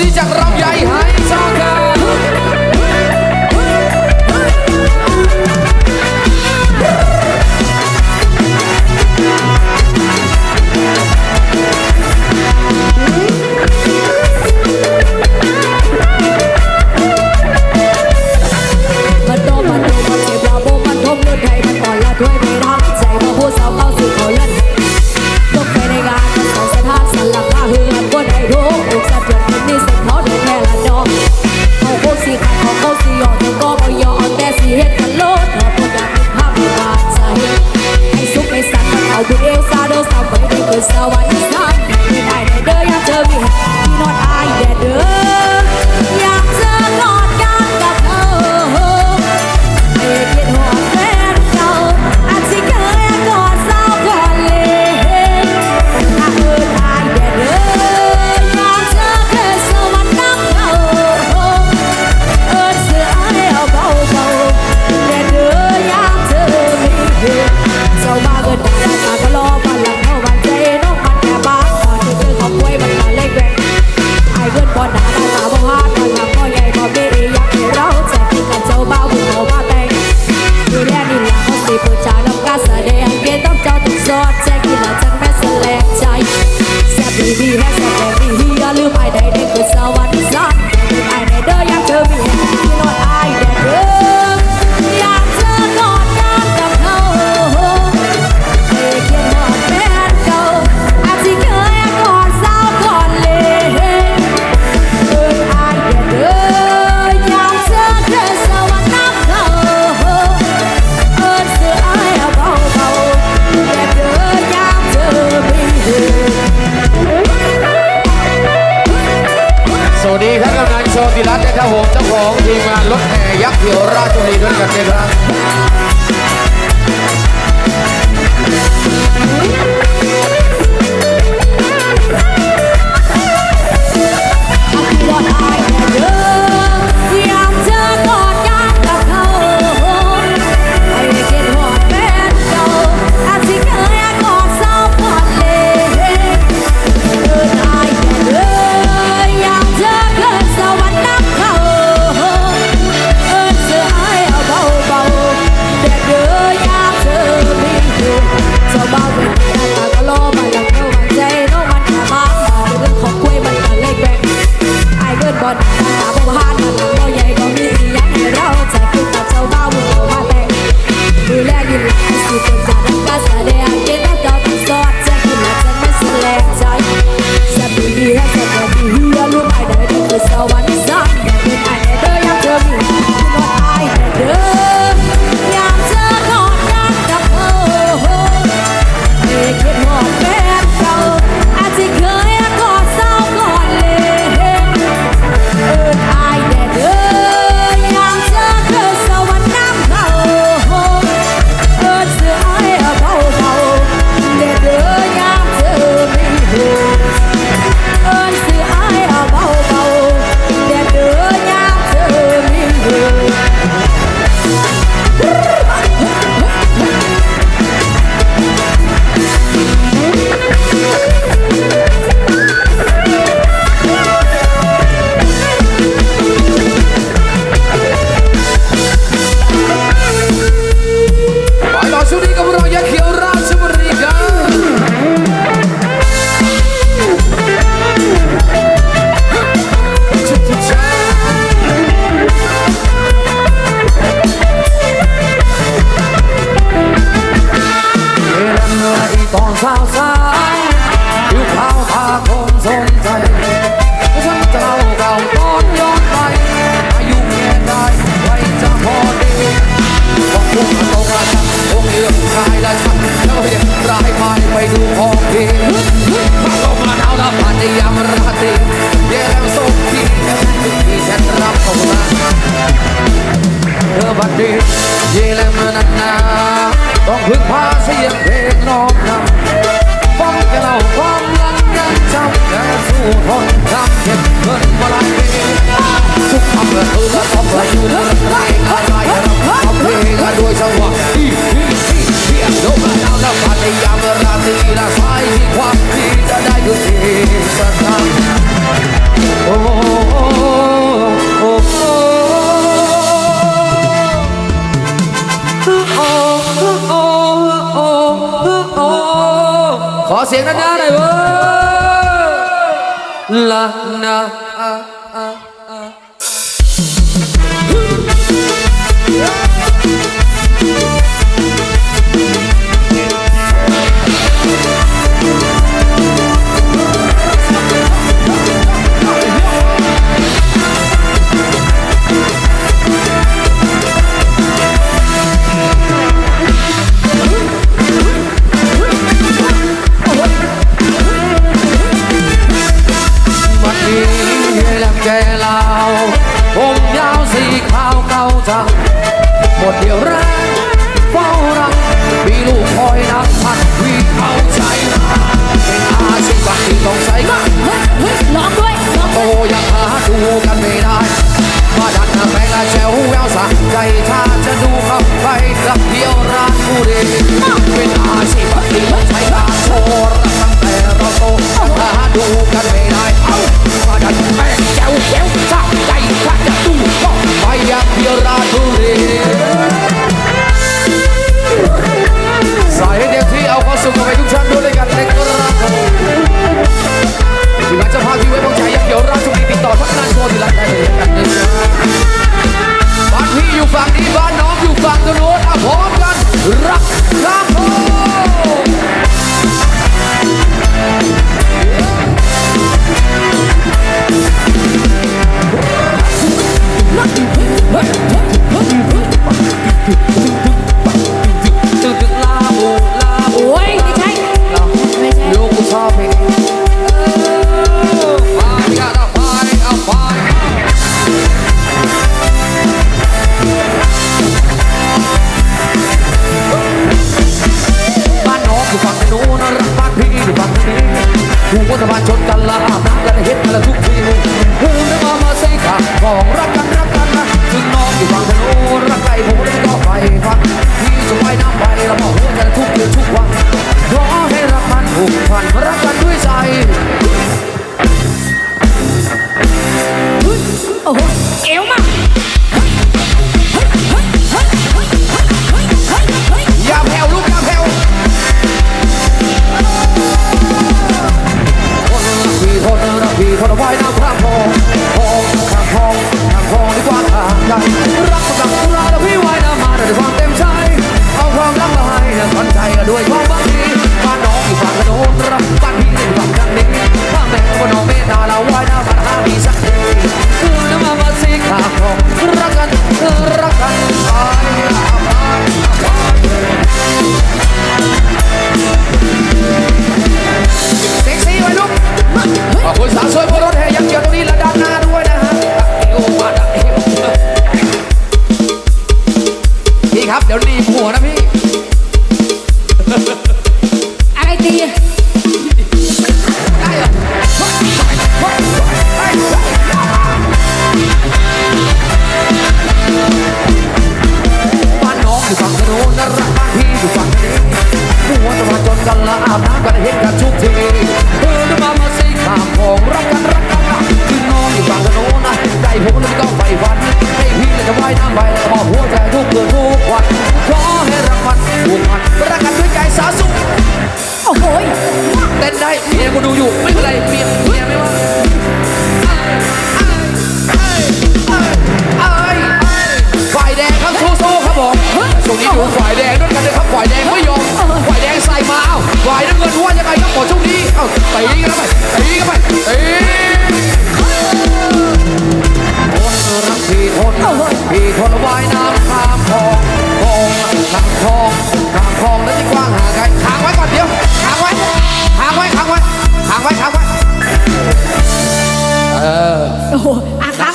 ดีจากลำญ่ วัสดีครับกำนันโชติรัตน์นะครับผมเจ้าของทีมงานรถแห่ยักษ์เขียวราชบุรีด้วยกันนะครับ เสียงด้านหน้าหน่อยเว้ยละนะ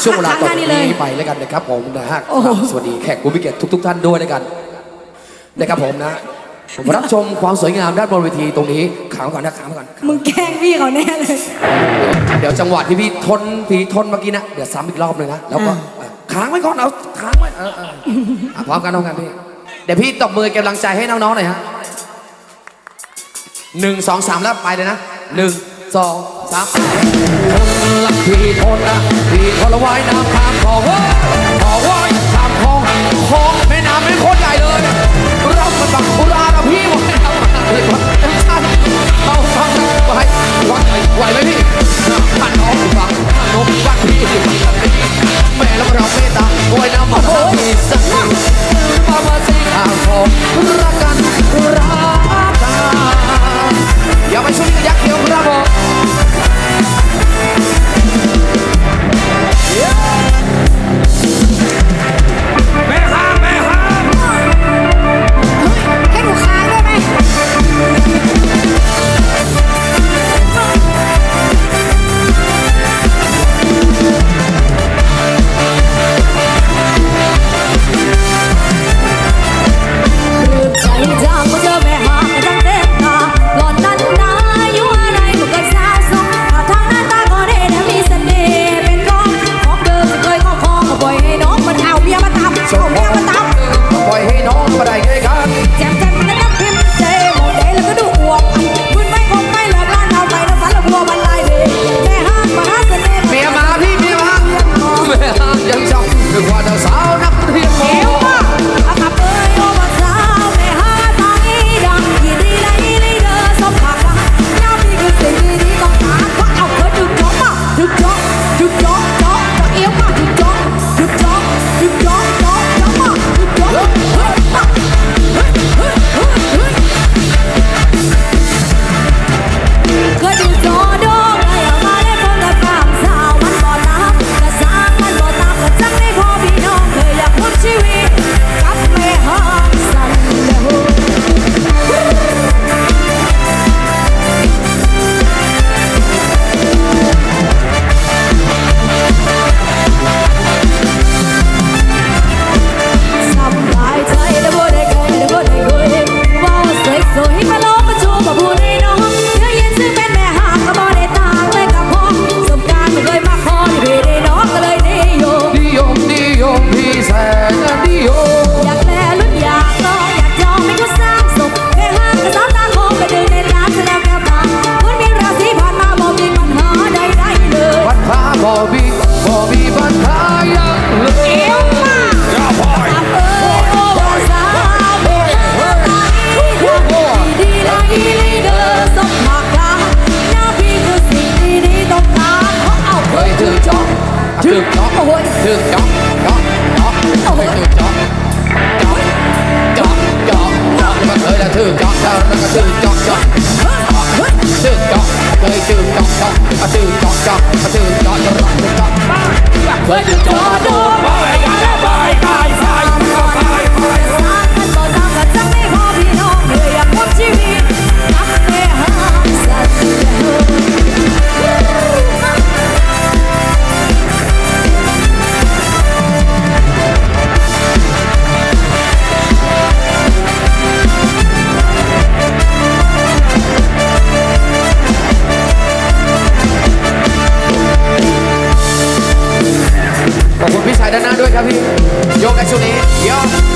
ช่วงเวลาตอนนี้ไปแล้วกันนะครับผมนะฮะสวัสดีแขกผู้พิเกียรติทุก ๆ ท่านด้วยแล้กันนะครับผมนะผมรับชมความสวยงามด้านบนเวทีตรงนี้ขางก่อนนะขางก่อนมึงแกล้งพี่เขาแน่เลย เดี๋ยวจังหวะที่พี่ทนพี่ทนเมื่อกี้นะเดี๋ยวซ้ำอีกรอบหนึ่งนะแล้วก็ข้างไว้ก่อนเอาข้างไว้เออเออพร้อมกันพร้อมกันพี่เดี๋ยวพี่ตบมือกำลังใจให้น้องๆหน่อยฮะหนึ่งสองสามแล้วไปเลยนะหนึ่ง สองสามคนละพี่ทนนะพี่ทนละไว้น้ำข้ามคลองคองไว้ข้ามคลองคองแม่ down like a yo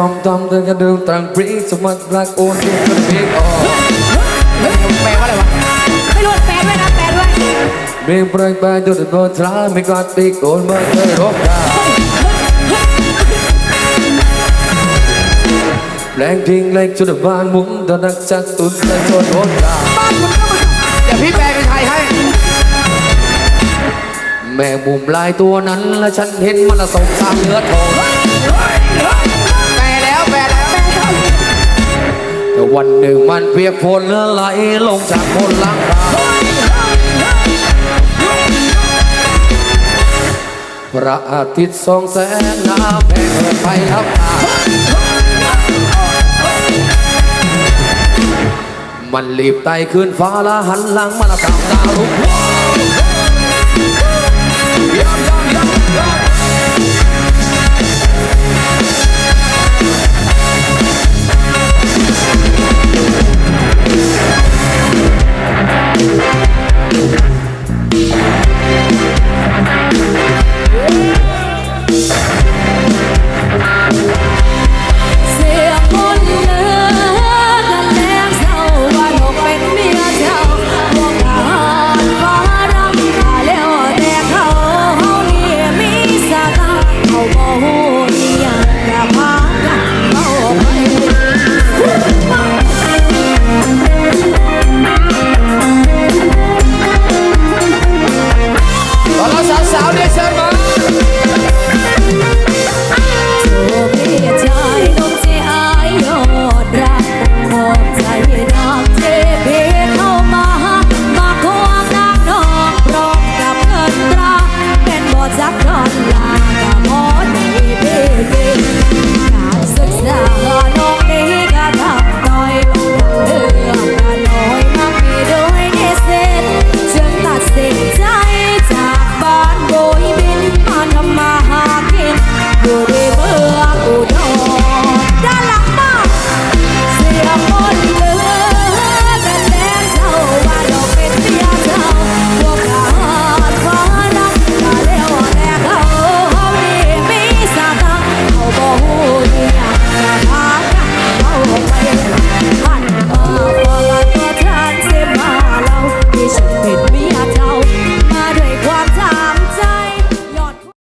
ซ้อมตำเดินกันเดินตรังปรีสมัครรักโอนเด็กคนเด็กออกแปลว่าอะไรวะ ไม่รู้แปลด้วยนะแปลด้วยเรียงเปรย์ไปดูดโดนทราไม่กอดตีโกนเมาเคยรบกันแรงทิ้งแรงจุดบ้านมุนตอนนักจัดตุนและชนรถกันเดี๋ยวพี่แปลเป็นไทยให้ แม่มุมลายตัวนั้นและฉันเห็นมันละส่งสามเนื้อทอง วันหนึ่งมันเปียกฝนและไหลลงจากบนหลังคาพระอาทิตย์ส่องแสงน้ำแผ่เปิดไฟลับตามันรีบไต่ขึ้นฟ้าและหันหลังมาละสามดาวลุก